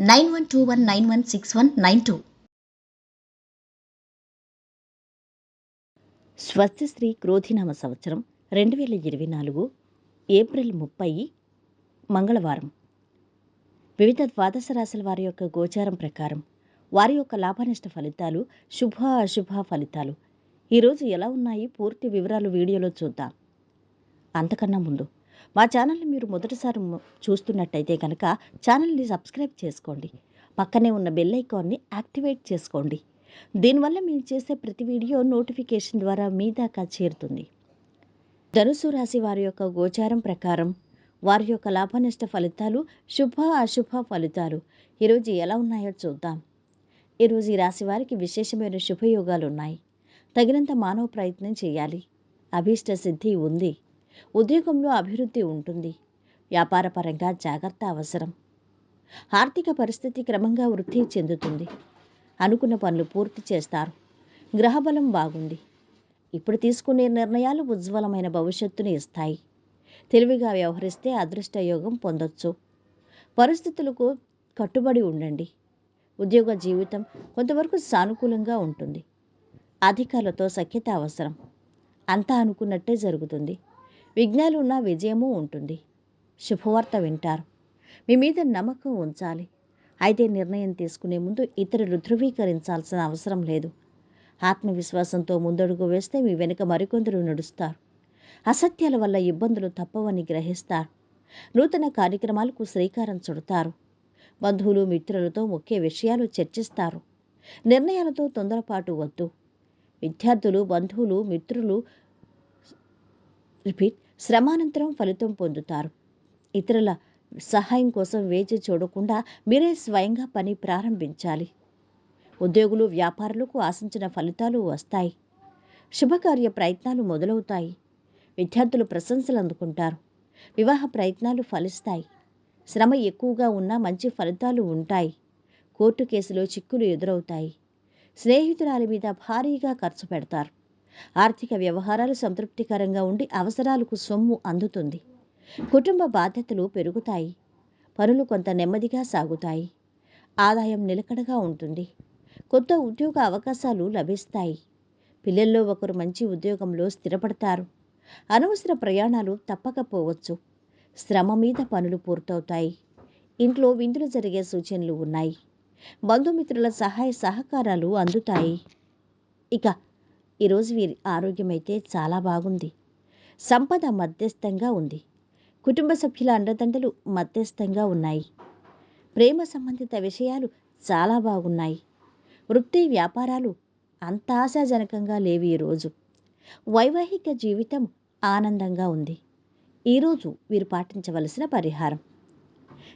nine one two one nine one six one nine two. స్వస్తిశ్రీ క్రోధినామ సంవత్సరం రెండు వేల ఇరవై నాలుగు ఏప్రిల్ ముప్పై మంగళవారం. వివిధ ద్వాదశ రాశుల వారి యొక్క గోచారం ప్రకారం వారి యొక్క లాభనష్ట ఫలితాలు శుభ అశుభ ఫలితాలు. ఈరోజు ఎలా ఉన్నాయి? పూర్తి వివరాలు వీడియోలో చూద్దాం. అంతకన్నా ముందు మా ఛానల్ని మీరు మొదటిసారి చూస్తున్నట్టయితే కనుక ఛానల్ని సబ్స్క్రైబ్ చేసుకోండి. పక్కనే ఉన్న బెల్ ఐకాన్ని యాక్టివేట్ చేసుకోండి. దీనివల్ల మేము చేసే ప్రతి వీడియో నోటిఫికేషన్ ద్వారా మీ దాకా చేరుతుంది. ధనుసు రాశి వారి యొక్క గోచారం ప్రకారం వారి యొక్క లాభనష్ట ఫలితాలు శుభ అశుభ ఫలితాలు ఈరోజు ఎలా ఉన్నాయో చూద్దాం. ఈరోజు ఈ రాశి వారికి విశేషమైన శుభయోగాలు ఉన్నాయి. తగినంత మానవ ప్రయత్నం చేయాలి. అభీష్ట సిద్ధి ఉంది. ఉద్యోగంలో అభివృద్ధి ఉంటుంది. వ్యాపారపరంగా జాగ్రత్త అవసరం. ఆర్థిక పరిస్థితి క్రమంగా వృద్ధి చెందుతుంది. అనుకున్న పనులు పూర్తి చేస్తారు. గ్రహబలం బాగుంది. ఇప్పుడు తీసుకునే నిర్ణయాలు ఉజ్వలమైన భవిష్యత్తుని ఇస్తాయి. తెలివిగా వ్యవహరిస్తే అదృష్టయోగం పొందొచ్చు. పరిస్థితులకు కట్టుబడి ఉండండి. ఉద్యోగ జీవితం కొంతవరకు సానుకూలంగా ఉంటుంది. అధికారులతో సఖ్యత అవసరం. అంతా అనుకున్నట్టే జరుగుతుంది. విఘ్నాలు విజయము ఉంటుంది. శుభవార్త వింటారు. మీ మీద నమ్మకం ఉంచాలి. అయితే నిర్ణయం తీసుకునే ముందు ఇతరులు ధృవీకరించాల్సిన అవసరం లేదు. ఆత్మవిశ్వాసంతో ముందడుగు వేస్తే మీ వెనుక మరికొందరు నడుస్తారు. అసత్యాల వల్ల ఇబ్బందులు తప్పవని గ్రహిస్తారు. నూతన కార్యక్రమాలకు శ్రీకారం చుడతారు. బంధువులు మిత్రులతో ముఖ్య విషయాలు చర్చిస్తారు. నిర్ణయాలతో తొందరపాటు వద్దు. విద్యార్థులు బంధువులు మిత్రులు రిపీట్ శ్రమానంతరం ఫలితం పొందుతారు. ఇతరుల సహాయం కోసం వేచి చూడకుండా మీరే స్వయంగా పని ప్రారంభించాలి. ఉద్యోగులు వ్యాపారులకు ఆశించిన ఫలితాలు వస్తాయి. శుభకార్య ప్రయత్నాలు మొదలవుతాయి. విద్యార్థులు ప్రశంసలు అందుకుంటారు. వివాహ ప్రయత్నాలు ఫలిస్తాయి. శ్రమ ఎక్కువగా ఉన్నా మంచి ఫలితాలు ఉంటాయి. కోర్టు కేసులో చిక్కులు ఎదురవుతాయి. స్నేహితురాలి మీద భారీగా ఖర్చు పెడతారు. ఆర్థిక వ్యవహారాలు సంతృప్తికరంగా ఉండి అవసరాలకు సొమ్ము అందుతుంది. కుటుంబ బాధ్యతలు పెరుగుతాయి. పనులు కొంత నెమ్మదిగా సాగుతాయి. ఆదాయం నిలకడగా ఉంటుంది. కొత్త ఉద్యోగ అవకాశాలు లభిస్తాయి. పిల్లల్లో ఒకరు మంచి ఉద్యోగంలో స్థిరపడతారు. అనవసర ప్రయాణాలు తప్పకపోవచ్చు. శ్రమ మీద పనులు పూర్తవుతాయి. ఇంట్లో విందులు జరిగే సూచనలు ఉన్నాయి. బంధుమిత్రుల సహాయ సహకారాలు అందుతాయి. ఇక ఈరోజు వీరి ఆరోగ్యం అయితే చాలా బాగుంది. సంపద మధ్యస్థంగా ఉంది. కుటుంబ సభ్యుల అండదండలు మధ్యస్థంగా ఉన్నాయి. ప్రేమ సంబంధిత విషయాలు చాలా బాగున్నాయి. వృత్తి వ్యాపారాలు అంత ఆశాజనకంగా లేవు ఈరోజు వైవాహిక జీవితం ఆనందంగా ఉంది. ఈరోజు వీరు పాటించవలసిన పరిహారం.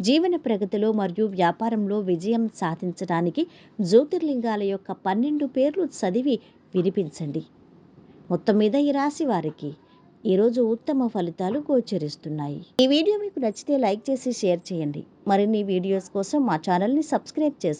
జీవన ప్రగతిలో మరియు వ్యాపారంలో విజయం సాధించడానికి జ్యోతిర్లింగాల యొక్క పన్నెండు పేర్లు చదివి వినిపించండి. మొత్తం మీద ఈ రాశి వారికి ఈరోజు ఉత్తమ ఫలితాలు గోచరిస్తున్నాయి. ఈ వీడియో మీకు నచ్చితే లైక్ చేసి షేర్ చేయండి. మరిన్ని వీడియోస్ కోసం మా ఛానల్ని సబ్స్క్రైబ్ చేసుకోండి.